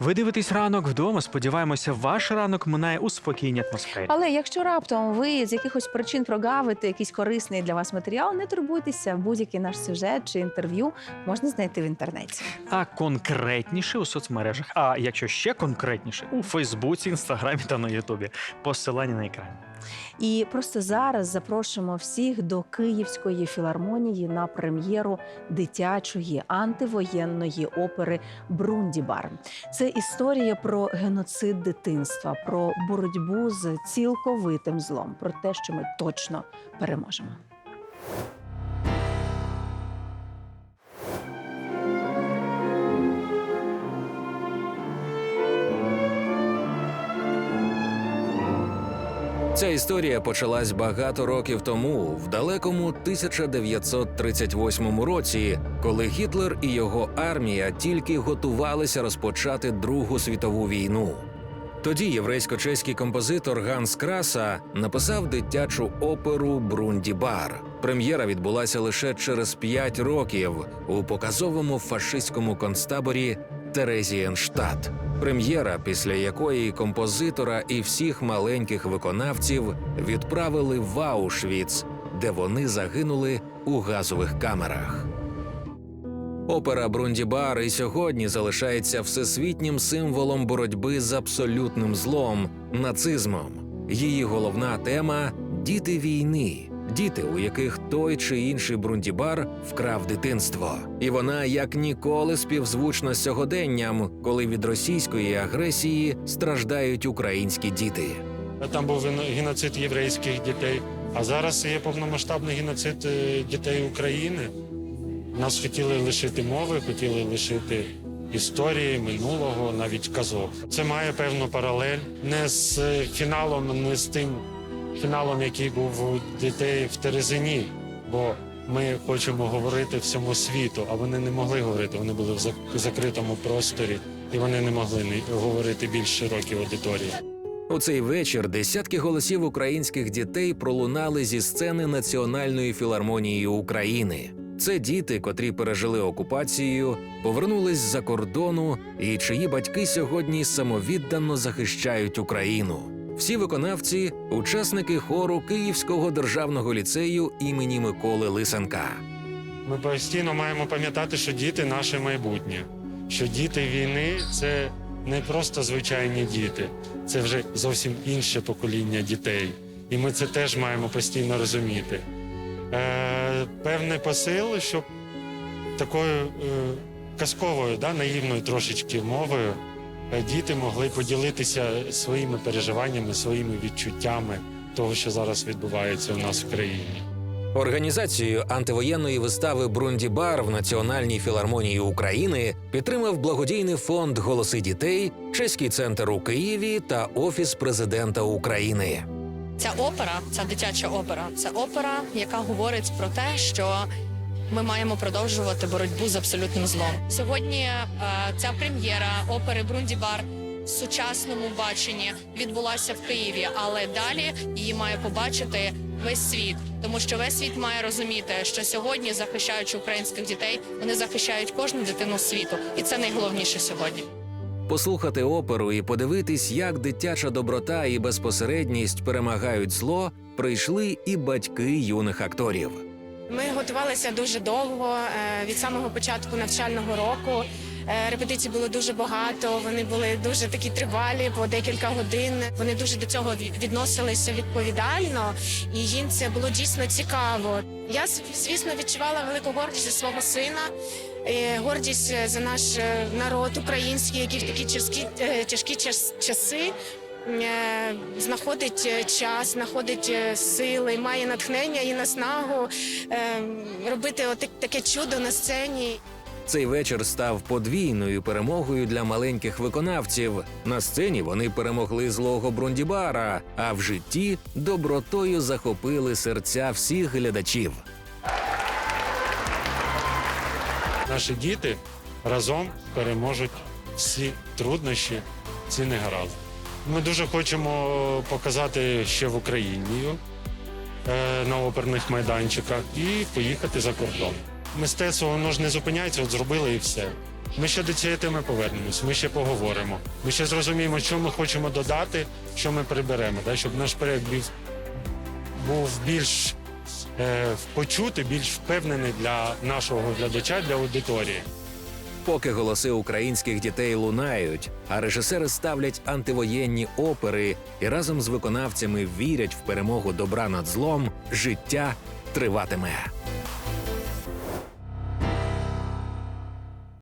Ви дивитесь ранок вдома. Сподіваємося, ваш ранок минає у спокійній атмосфері. Але якщо раптом ви з якихось причин прогавите якийсь корисний для вас матеріал, не турбуйтеся, будь-який наш сюжет чи інтерв'ю можна знайти в інтернеті. А конкретніше у соцмережах. А якщо ще конкретніше, у Фейсбуці, Інстаграмі та на Ютубі. Посилання на екрані. І просто зараз запрошуємо всіх до Київської філармонії на прем'єру дитячої антивоєнної опери Брундібар. Це історія про геноцид дитинства, про боротьбу з цілковитим злом, про те, що ми точно переможемо. Ця історія почалась багато років тому, в далекому 1938 році, коли Гітлер і його армія тільки готувалися розпочати Другу світову війну. Тоді єврейсько-чеський композитор Ганс Краса написав дитячу оперу Брундібар. Прем'єра відбулася лише через п'ять років у показовому фашистському концтаборі Терезієнштадт. Прем'єра, після якої композитора і всіх маленьких виконавців відправили в Аушвіц, де вони загинули у газових камерах. Опера Брундібар і сьогодні залишається всесвітнім символом боротьби з абсолютним злом нацизмом. Її головна тема діти війни, діти, у яких той чи інший Брундібар вкрав дитинство. І вона як ніколи співзвучна з сьогоденням, коли від російської агресії страждають українські діти. Там був гено- геноцид єврейських дітей, а зараз є повномасштабний геноцид е, дітей України. Нас хотіли лишити мови, хотіли лишити історії минулого, навіть казок. Це має певну паралель не з фіналом, не з тим фіналом, який був у дітей в Терезині. Бо ми хочемо говорити всьому світу, а вони не могли говорити. Вони були в закритому просторі, і вони не могли говорити більш широкій аудиторії. У цей вечір десятки голосів українських дітей пролунали зі сцени Національної філармонії України. Це діти, котрі пережили окупацію, повернулись з-за кордону і чиї батьки сьогодні самовіддано захищають Україну. Всі виконавці учасники хору Київського державного ліцею імені Миколи Лисенка. Ми постійно маємо пам'ятати, що діти наше майбутнє, що діти війни це не просто звичайні діти, це вже зовсім інше покоління дітей. І ми це теж маємо постійно розуміти. Е, певний посил, щоб такою е, казковою, да, наївною трошечки мовою діти могли поділитися своїми переживаннями, своїми відчуттями того, що зараз відбувається у нас в країні. Організацію антивоєнної вистави Брундібар в Національній філармонії України підтримав благодійний фонд Голоси дітей, чеський центр у Києві та Офіс президента України. Ця опера, ця дитяча опера, це опера, яка говорить про те, що ми маємо продовжувати боротьбу з абсолютним злом. Сьогодні е, ця прем'єра опери Брундібар в сучасному баченні відбулася в Києві, але далі її має побачити весь світ, тому що весь світ має розуміти, що сьогодні, захищаючи українських дітей, вони захищають кожну дитину світу, і це найголовніше сьогодні. Послухати оперу і подивитись, як дитяча доброта і безпосередність перемагають зло, прийшли і батьки юних акторів. Ми готувалися дуже довго е, від самого початку навчального року. Е, Репетицій було дуже багато. Вони були дуже такі тривалі, по декілька годин. Вони дуже до цього відносилися відповідально, і їм це було дійсно цікаво. Я звісно відчувала велику гордість за свого сина. е, Гордість за наш народ український, який в такі тяжкі, тяжкі час- часи знаходить е, час, знаходить е, сили, має натхнення і наснагу е, робити таке чудо на сцені. Цей вечір став подвійною перемогою для маленьких виконавців. На сцені вони перемогли злого Брундібара, а в житті добротою захопили серця всіх глядачів. Наші діти разом переможуть всі труднощі, ці негаразди. Ми дуже хочемо показати ще в Україні е, на оперних майданчиках і поїхати за кордон. Мистецтво воно ж не зупиняється, от зробили і все. Ми ще до цієї теми повернемось, ми ще поговоримо. Ми ще зрозуміємо, що ми хочемо додати, що ми приберемо, да, щоб наш проєкт був більш е, почутий, більш впевнений для нашого глядача, для аудиторії. Поки голоси українських дітей лунають, а режисери ставлять антивоєнні опери і разом з виконавцями вірять в перемогу добра над злом, життя триватиме.